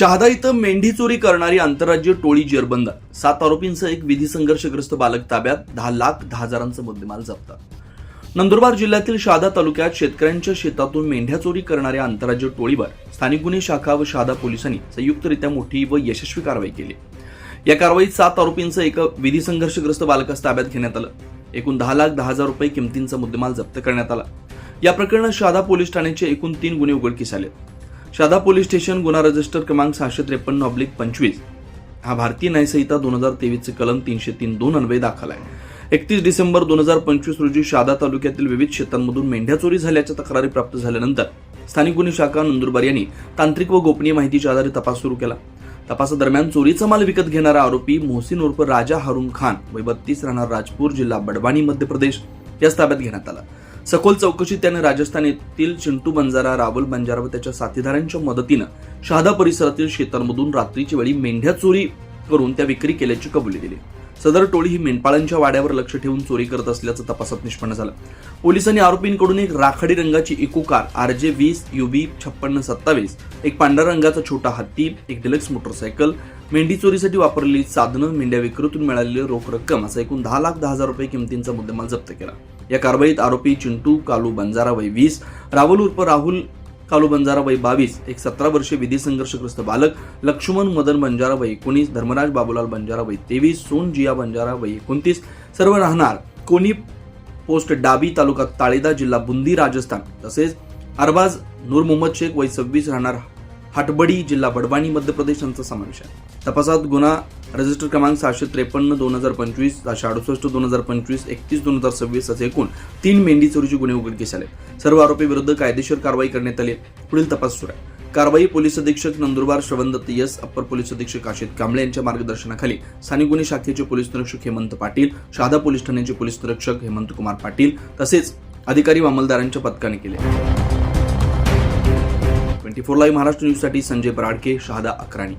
शहादा इथं मेंढी चोरी करणारी आंतरराज्य टोळी जेरबंद. सात आरोपींसह एक विधी संघर्षग्रस्त बालक ताब्यात दहा लाख दहा हजारांचा मुद्देमाल जप्तात नंदुरबार जिल्ह्यातील शहादा तालुक्यात शेतकऱ्यांच्या शेतातून मेंढ्या चोरी करणाऱ्या आंतरराज्य टोळीवर स्थानिक गुन्हे शाखा व शहादा पोलिसांनी संयुक्तरित्या मोठी व यशस्वी कारवाई केली. या कारवाईत सात आरोपींचं एका विधी संघर्षग्रस्त बालकास ताब्यात घेण्यात आलं. एकूण दहा लाख दहा हजार रुपये किमतींचा मुद्देमाल जप्त करण्यात आला. या प्रकरणात शहादा पोलीस ठाण्याचे एकूण तीन गुन्हे उघडकीस आले. शादा पोलीस स्टेशन गुन्हा रजिस्टर क्रमांक सहाशे त्रेपन्न ऑब्लिक पंचवीस. हा भारतीय न्यायसंहिता दोन हजार तेवीसचे कलम तीनशे तीन दोन अन्वये दाखल आहे. एकतीस डिसेंबर दोन हजार पंचवीस रोजी शादा तालुक्यातील विविध शेतांमधून मेंढ्या चोरी झाल्याच्या तक्रारी प्राप्त झाल्यानंतर स्थानिक गुन्हे शाखा नंदुरबार यांनी तांत्रिक व गोपनीय माहितीच्या आधारे तपास सुरू केला. तपासादरम्यान चोरीचा माल विकत घेणारा आरोपी मोहसिन उर्फ राजा हारून खान वय बत्तीस राहणार राजपूर जिल्हा बडवानी मध्य प्रदेश याच ताब्यात घेण्यात आला. सखोल चौकशीत त्याने राजस्थान येथील चिंटू बंजारा रावल बंजारा व त्याच्या साथीदारांच्या मदतीनं शहादा परिसरातील शेतांमधून रात्रीच्या वेळी मेंढ्या चोरी करून त्या विक्री केल्याची कबुली दिली. सदर टोळी ही मेंढपाळांच्या वाड्यावर लक्ष ठेवून चोरी करत असल्याचं तपासात निष्पन्न झालं. पोलिसांनी आरोपींकडून एक राखाडी रंगाची इको कार आर जे वीस युबी छप्पन्न सत्तावीस एक पांढऱ्या रंगाचा छोटा हत्ती एक डिलक्स मोटरसायकल मेंढी चोरीसाठी वापरलेली साधनं मेंढ्या विक्रीतून मिळालेली रोख रक्कम असा एकूण दहा लाख दहा हजार रुपये किमतींचा मुद्देमाल जप्त केला. या कारवाईत आरोपी चिंटू कालू बंजारा वय वीस राहुल उर्फ राहुल कालू बंजारा वय बावीस एक सतरा वर्षीय विधी संघर्षग्रस्त बालक लक्ष्मण मदन बंजारा वय एकोणीस धर्मराज बाबूलाल बंजारा वय तेवीस सोन जिया बंजारा वय एकोणतीस सर्व राहणार कोणी पोस्ट डाबी तालुका ताळेदा जिल्हा बुंदी राजस्थान. तसेच अरबाज नूर मोहम्मद शेख वय सव्वीस राहणार हाटबडी जिल्हा बडवानी मध्य प्रदेश यांचा समावेश आहे. तपासात गुन्हा रजिस्टर क्रमांक सहाशे त्रेपन्न दोन हजार पंचवीस सहाशे अडुसष्ट दोन हजार पंचवीस एकतीस दोन हजार सव्वीस असे एकूण तीन मेंढी चोरीचे गुन्हे उघडकीस आले सर्व आरोपी विरुद्ध कायदेशीर कारवाई करण्यात आली पुढील तपास सुरू आहे. कारवाई पोलीस अधीक्षक Nandurbar Shravandatt S upper police अधीक्षक आशित कांबळे यांच्या मार्गदर्शनाखाली स्थानिक गुन्हे शाखेचे पोलीस निरीक्षक हेमंत पाटील शहादा पोलीस ठाण्याचे पोलीस निरीक्षक हेमंत कुमार पाटील तसेच अधिकारी व अंमलदारांच्या पथकाने केले. फोर लाईव्ह महाराष्ट्र न्यूजसाठी संजय बराडके शहादा अकराणी.